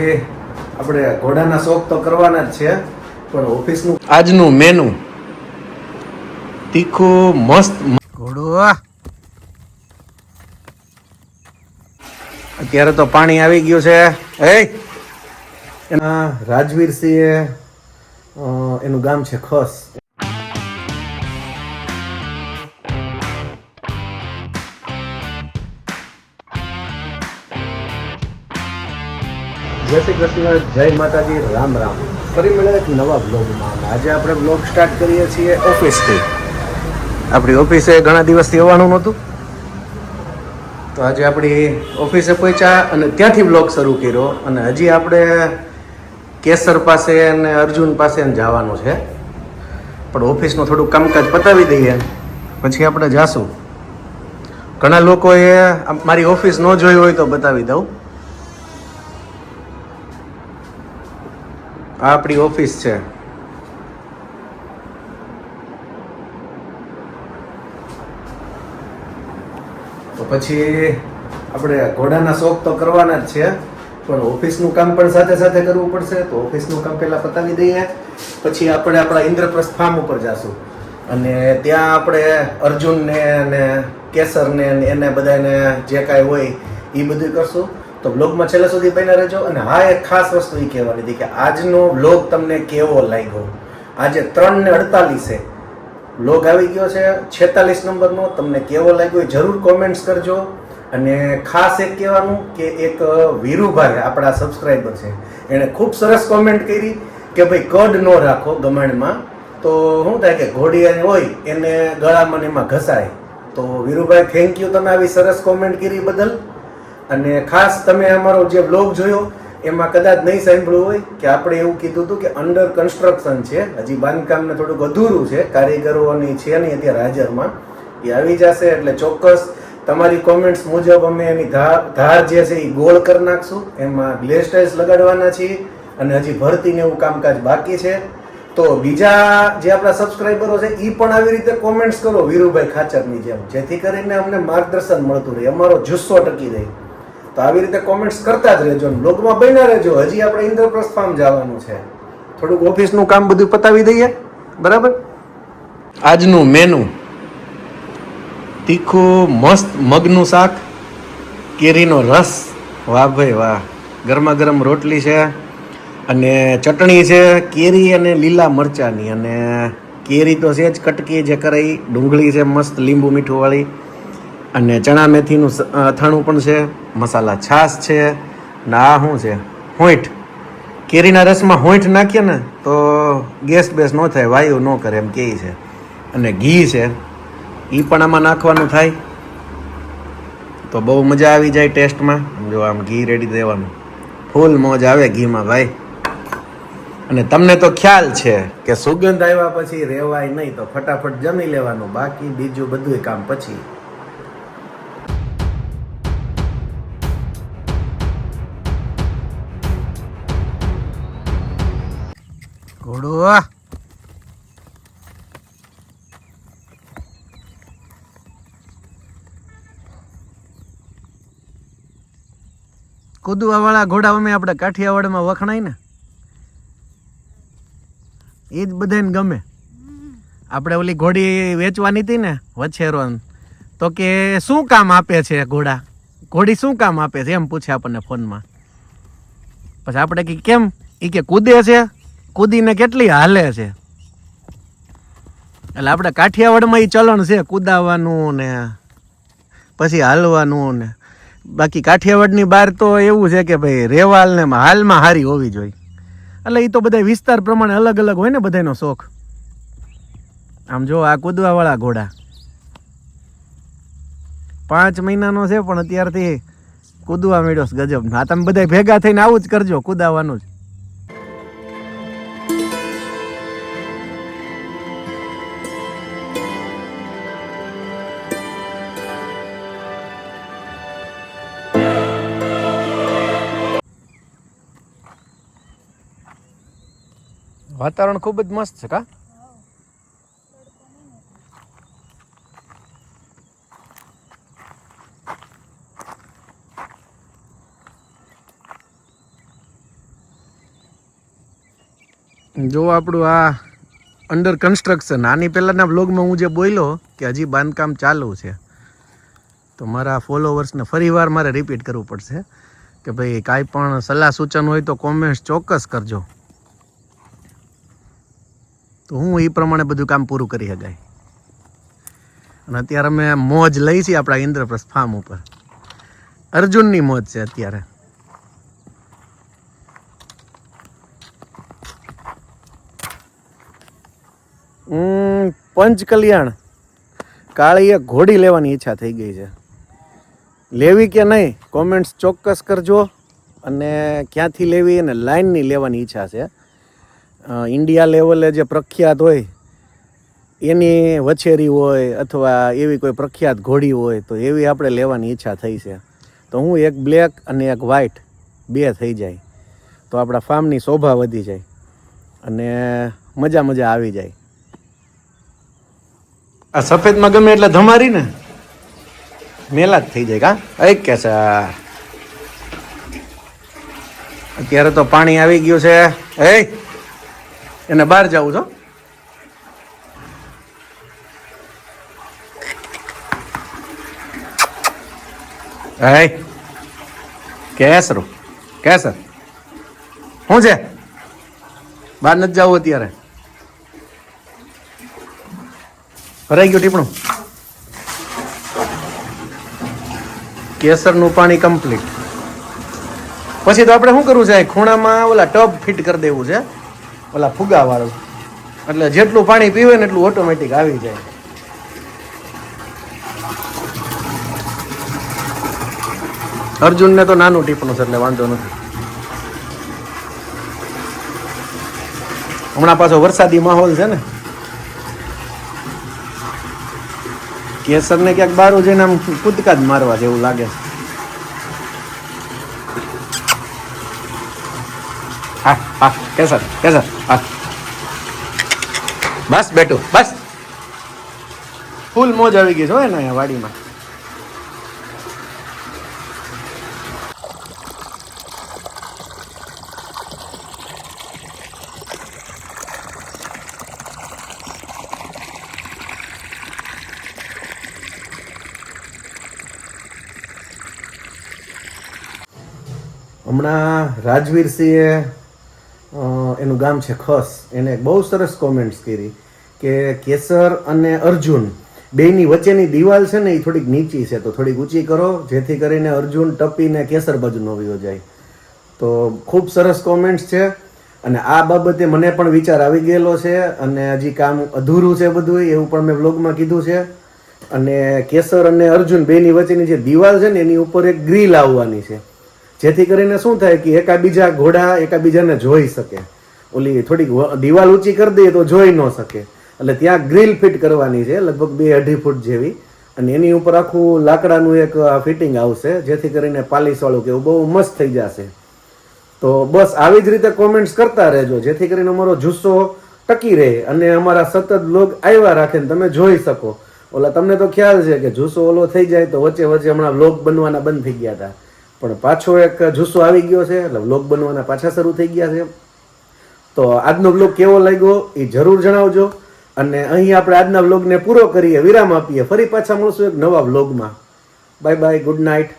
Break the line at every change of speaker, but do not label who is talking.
એ આપણે ઘોડાના શોખ તો કરવાના જ છે પણ ઓફિસનું આજનું મેનુ તીખું મસ્ત ઘોડો અત્યારે તો પાણી આવી ગયું છે. એ એના રાજવીરસિંહે અ, એનું ગામ છે ખસ. જય શ્રી કૃષ્ણ, જય માતાજી, રામ રામ. ફરી મળ્યા એક નવા બ્લોગમાં આજે આપણે બ્લોગ સ્ટાર્ટ કરીએ છીએ ઓફિસથી આપણી ઓફિસે ઘણા દિવસથી આવવાનું નહોતું. તો આજે આપણી ઓફિસે પહોંચ્યા અને ત્યાંથી બ્લોગ શરૂ કર્યો. અને હજી આપણે કેસર પાસે અને અર્જુન પાસે જવાનું છે. પણ ઓફિસનું થોડું કામકાજ પતાવી દઈએ. પછી આપણે જાશું. ઘણા લોકોએ મારી ઓફિસ ન જોઈ હોય તો બતાવી દઉં. આ આપણી ઓફિસ છે. તો પછી આપણે ઘોડાના શોખ તો કરવાના જ છે, પણ ઓફિસનું કામ પણ સાથે સાથે કરવું પડશે, તો ઓફિસનું કામ પહેલાં પતાવી દઈએ. પછી આપણે આપણા ઇન્દ્રપ્રસ્થ ફાર્મ ઉપર જાશું. અને ત્યાં આપણે અર્જુનને અને કેસરને એને બધાને જે કાંઈ હોય એ બધું કરશું. તો બ્લોગમાં છેલ્લા સુધી બન્યા રહેજો અને હા, એક ખાસ વસ્તુ એ કહેવાની હતી કે આજનો બ્લોગ તમને કેવો લાગ્યો? આજે ત્રણ ને અડતાલીસે બ્લોગ આવી ગયો છે છેતાલીસ નંબરનો. તમને કેવો લાગ્યો એ જરૂર કોમેન્ટ્સ કરજો. અને ખાસ એક કહેવાનું કે એક વીરુભાઈ આપણા સબસ્ક્રાઈબર છે. એણે ખૂબ સરસ કોમેન્ટ કરી કે ભાઈ કડ ન રાખો ગમાણમાં તો શું થાય કે ઘોડિયાને હોય એને ગળામાં એમાં ઘસાય. તો વીરુભાઈ થેન્ક યુ તમે આવી સરસ કોમેન્ટ કરી બદલ. અને ખાસ તમે અમારો જે બ્લોગ જોયો, એમાં કદાચ નહીં સાંભળ્યું હોય કે આપણે એવું કીધું હતું કે અંડર કન્સ્ટ્રક્શન છે. હજી બાંધકામને થોડુંક અધૂરું છે. કારીગરોની છે નહીં અત્યારે હાજરમાં. એ આવી જશે એટલે ચોક્કસ તમારી કોમેન્ટ્સ મુજબ અમે એની ધાર જે છે એ ગોળ કરી નાખશું. એમાં ગ્લેસ લગાડવાના છીએ અને હજી ભરતીને એવું કામકાજ બાકી છે. તો બીજા જે આપણા સબસ્ક્રાઈબરો છે એ પણ આવી રીતે કોમેન્ટ્સ કરો. વીરુભાઈ ખાચરની જેમ. જેથી કરીને અમને માર્ગદર્શન મળતું રહે. અમારો જુસ્સો ટકી રહે. તો આવી રીતે કોમેન્ટ્સ કરતા જ રહેજો બ્લોગમાં બન્યા રહેજો. હજી આપણે ઇન્દ્રપ્રસ્થ ફાર્મ જવાનું છે. થોડુંક ઓફિસનું કામ બધું પતાવી દઈએ. બરાબર? આજનું મેનુ તીખું, મસ્ત મગનું શાક, કેરીનો રસ. વાહ ભાઈ વાહ. ગરમા ગરમ રોટલી છે અને ચટણી છે, કેરી અને લીલા મરચાની. અને કેરી તો છે જ કટકી જે કરાઈ, ડુંગળી છે મસ્ત લીંબુ મીઠું વાળી. અને ચણા મેથીનું અથાણું પણ છે, મસાલા છાશ છે, ને આ શું છે? હોઈટ કેરીના રસમાં હોઈટ નાખીએ ને, તો ગેસ બેસ ન થાય, વાયુ ન કરે, એમ કહે છે. અને ઘી છે એ પણ આમાં નાખવાનું થાય. તો બહુ મજા આવી જાય ટેસ્ટમાં. જો આમ ઘી રેડી દેવાનું. ફૂલ મોજ આવે ઘીમાં, ભાઈ. અને તમને તો ખ્યાલ છે કે સુગંધ આવ્યા પછી રેવાય નહીં, તો ફટાફટ જમી લેવાનું. બાકી બીજું બધું કામ પછી. કુદવા વાળા ઘોડા અમે આપણે કાઠિયાવાડમાં વખણાય ને, એ જ બધાને ગમે. આપણે ઓલી ઘોડી વેચવાની હતી ને વછેરો તો કે શું કામ આપે છે ઘોડા? ઘોડી શું કામ આપે છે? એમ પૂછે આપણને ફોનમાં. પછી આપણે કે કેમ? એ કે કૂદે છે. કૂદીને કેટલી હાલે છે? એટલે આપણે કાઠિયાવાડમાં એ ચલણ છે, કૂદાવાનું ને પછી હાલવાનું ને. બાકી કાઠિયાવાડની બહાર તો એવું છે કે ભાઈ રેવાલ ને હાલમાં હારી હોવી જોઈએ. એટલે એ તો બધા વિસ્તાર પ્રમાણે અલગ અલગ હોય ને બધાનો શોખ. આમ જો આ કૂદવાવાળા ઘોડા. પાંચ મહિનાનો છે પણ અત્યારથી કૂદવા મેળ્યો ગજબ. આ તમે બધા ભેગા થઈને આવું જ કરજો, કૂદાવાનું જ. વાતાવરણ ખૂબ જ મસ્ત છે કા? જો આપણું આ અંડર કન્સ્ટ્રક્શન આની પહેલાંના બ્લોગમાં હું જે બોલ્યો કે હજી બાંધકામ ચાલુ છે. તો મારા ફોલોવર્સને ફરીવાર મારે રિપીટ કરવું પડશે કે ભાઈ કાંઈ પણ સલાહ સૂચન હોય તો કોમેન્ટ્સ ચોક્કસ કરજો. તો હું એ પ્રમાણે બધું કામ પૂરું કરી શકાય અને અત્યારે અમે મોજ લઈ છીએ આપણા ઇન્દ્રપ્રસ્થ ફાર્મ ઉપર. અર્જુનની મોજ છે અત્યારે. હમ, પંચકલ્યાણ. કાળીએ ઘોડી લેવાની ઈચ્છા થઈ ગઈ છે. લેવી કે નહીં કોમેન્ટ્સ ચોક્કસ કરજો. અને ક્યાંથી લેવી અને લાઇનની લેવાની ઈચ્છા છે. ઇન્ડિયા લેવલે જે પ્રખ્યાત હોય, એની વછેરી હોય અથવા એવી કોઈ પ્રખ્યાત ઘોડી હોય, તો એવી આપણે લેવાની ઈચ્છા થઈ છે. તો હું એક બ્લેક અને એક વ્હાઈટ બે થઈ જાય. તો આપણા ફાર્મની શોભા વધી જાય અને મજા મજા આવી જાય. આ સફેદમાં ગમે એટલે ધમારી ને મેલા જ થઈ જાય કા? એક કે અત્યારે તો પાણી આવી ગયું છે. એ એને બહાર જવું છો એ કેસરો, કેસર. શું છે? બહાર નથી જવું અત્યારે. ભરાઈ ગયું ટીપણું? કેસરનું પાણી કમ્પ્લીટ પછી તો આપણે શું કરવું છે? ખૂણામાં ઓલા ટબ ફિટ કરી દેવું છે. ઓલા ફુગા વાળું એટલે જેટલું પાણી પીવે ને એટલું ઓટોમેટિક આવી જાય. અર્જુનને તો નાનું ટીપનું છે એટલે વાંધો નથી. હમણાં પાછો વરસાદી માહોલ છે ને. કેસર ને ક્યાંક બારું જઈને આમ કૂદકા જ મારવા જેવું લાગે છે. હા હા, કેસર કેસર. બસ બેટું બસ. ફૂલ મોજ આવી ગઈ છે હોય ને અહીંયા વાડીમાં. હમણાં રાજવીરસિંહે ગામ છે ખસ. એને બહુ સરસ કોમેન્ટ્સ કરી કે કેસર અને અર્જુન બેની વચ્ચેની દિવાલ છે ને એ થોડીક નીચી છે, તો થોડીક ઊંચી કરો, જેથી કરીને અર્જુન ટપીને કેસર બાજુ ન વયો જાય. તો ખૂબ સરસ કોમેન્ટ્સ છે અને આ બાબતે મને પણ વિચાર આવી ગયેલો છે અને હજી કામ અધૂરું છે બધું, એવું પણ મેં બ્લોગમાં કીધું છે. અને કેસર અને અર્જુન બેની વચ્ચેની જે દિવાલ છે ને એની ઉપર એક ગ્રીલ આવવાની છે. જેથી કરીને શું થાય કે એકાબીજા ઘોડા એકાબીજાને જોઈ શકે. ઓલી થોડીક દિવાલ ઊંચી કરી દઈએ તો જોઈ ન શકે. એટલે ત્યાં ગ્રીલ ફિટ કરવાની છે, લગભગ બે અઢી ફૂટ જેવી. અને એની ઉપર આખું લાકડાનું એક ફિટિંગ આવશે, જેથી કરીને પાલીસવાળું કે બહુ મસ્ત થઈ જશે. તો બસ આવી જ રીતે કોમેન્ટ્સ કરતા રહેજો, જેથી કરીને અમારો જુસ્સો ટકી રહે અને અમારા સતત લોગ આવ્યા રાખે ને તમે જોઈ શકો. ઓલા, તમને તો ખ્યાલ છે કે જુસ્સો ઓલો થઈ જાય તો વચ્ચે વચ્ચે હમણાં લોગ બનવાના બંધ થઈ ગયા હતા. પણ પાછો એક જુસ્સો આવી ગયો છે, એટલે લોગ બનવાના પાછા શરૂ થઈ ગયા છે. તો આજનો વ્લોગ કેવો લાગ્યો એ જરૂર જણાવજો. અને અહીં આપણે આજના વ્લોગને પૂરો કરીએ, વિરામ આપીએ. ફરી પાછા મળશું એક નવા વ્લોગમાં બાય બાય ગુડ નાઇટ